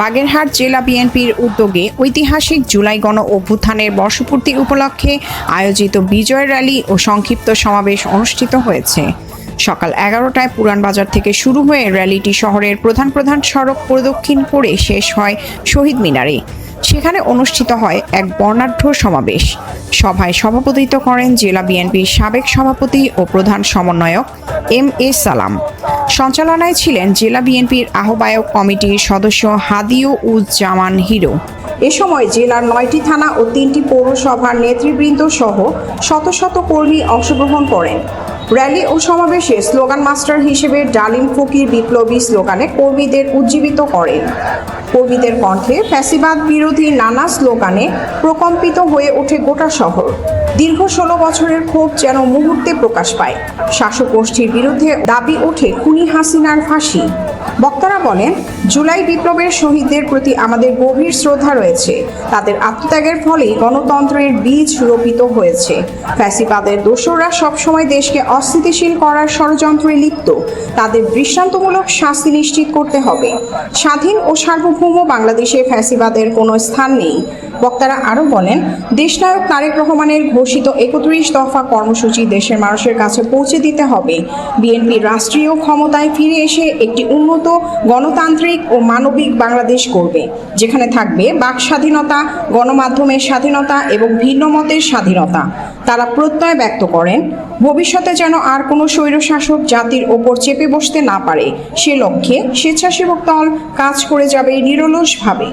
বাগেরহাট জেলা বিএনপির উদ্যোগে ঐতিহাসিক জুলাই গণ অভ্যুত্থানের বর্ষপূর্তি উপলক্ষে আয়োজিত বিজয় র্যালি ও সংক্ষিপ্ত সমাবেশ অনুষ্ঠিত হয়েছে। সকাল এগারোটায় পুরান বাজার থেকে শুরু হয়ে র্যালিটি শহরের প্রধান প্রধান সড়ক প্রদক্ষিণ করে শেষ হয় শহীদ মিনারে। সেখানে অনুষ্ঠিত হয় এক বর্ণাঢ্য সমাবেশ। সভায় সভাপতিত্ব করেন জেলা বিএনপির সাবেক সভাপতি ও প্রধান সমন্বয়ক এম এ সালাম। সঞ্চালনায় ছিলেন জেলা বিএনপির আহ্বায়ক কমিটির সদস্য হাদিও উজ্জামান হিরো। এ সময় জেলার নয়টি থানা ও তিনটি পৌরসভার নেতৃবৃন্দ সহ শত শত কর্মী অংশগ্রহণ করেন। র্যালি ও সমাবেশে স্লোগান মাস্টার হিসেবে ডালিম ফকির বিপ্লবী স্লোগানে কর্মীদের উজ্জীবিত করেন। কর্মীদের কণ্ঠে ফ্যাসিবাদ বিরোধী নানা স্লোগানে প্রকম্পিত হয়ে ওঠে গোটা শহর। দীর্ঘ ষোলো বছরের ক্ষোভ যেন মুহূর্তে প্রকাশ পায়। শাসক গোষ্ঠীর বিরুদ্ধে দাবি ওঠে খুনি হাসিনার ফাঁসি। বক্তারা বলেন জুলাই বিপ্লবের শহীদদের প্রতি আমাদের গভীর শ্রদ্ধা রয়েছে। তাদের আত্মত্যাগের ফলেই গণতন্ত্রের বীজ রোপিত হয়েছে। ফ্যাসিবাদের দোসররা সবসময় দেশকে অস্থিতিশীল করার ষড়যন্ত্রে লিপ্ত। তাদের দৃষ্টান্তমূলক শাস্তি নিশ্চিত করতে হবে। স্বাধীন ও সার্বভৌম বাংলাদেশে ফ্যাসিবাদের কোনো স্থান নেই। বক্তারা আরও বলেন, দেশনায়ক তারেক রহমানের ঘোষিত একত্রিশ দফা কর্মসূচি দেশের মানুষের কাছে পৌঁছে দিতে হবে। বিএনপি রাষ্ট্রীয় ক্ষমতায় ফিরে এসে একটি উন্নত গণতান্ত্রিক ও মানবিক বাংলাদেশ করবে, যেখানে থাকবে বাক স্বাধীনতা, গণমাধ্যমের স্বাধীনতা এবং ভিন্ন মতের স্বাধীনতা। তারা প্রত্যয় ব্যক্ত করেন, ভবিষ্যতে যেন আর কোনো স্বৈরশাসক জাতির ওপর চেপে বসতে না পারে। সে লক্ষ্যে স্বেচ্ছাসেবক দল কাজ করে যাবে নিরলসভাবে।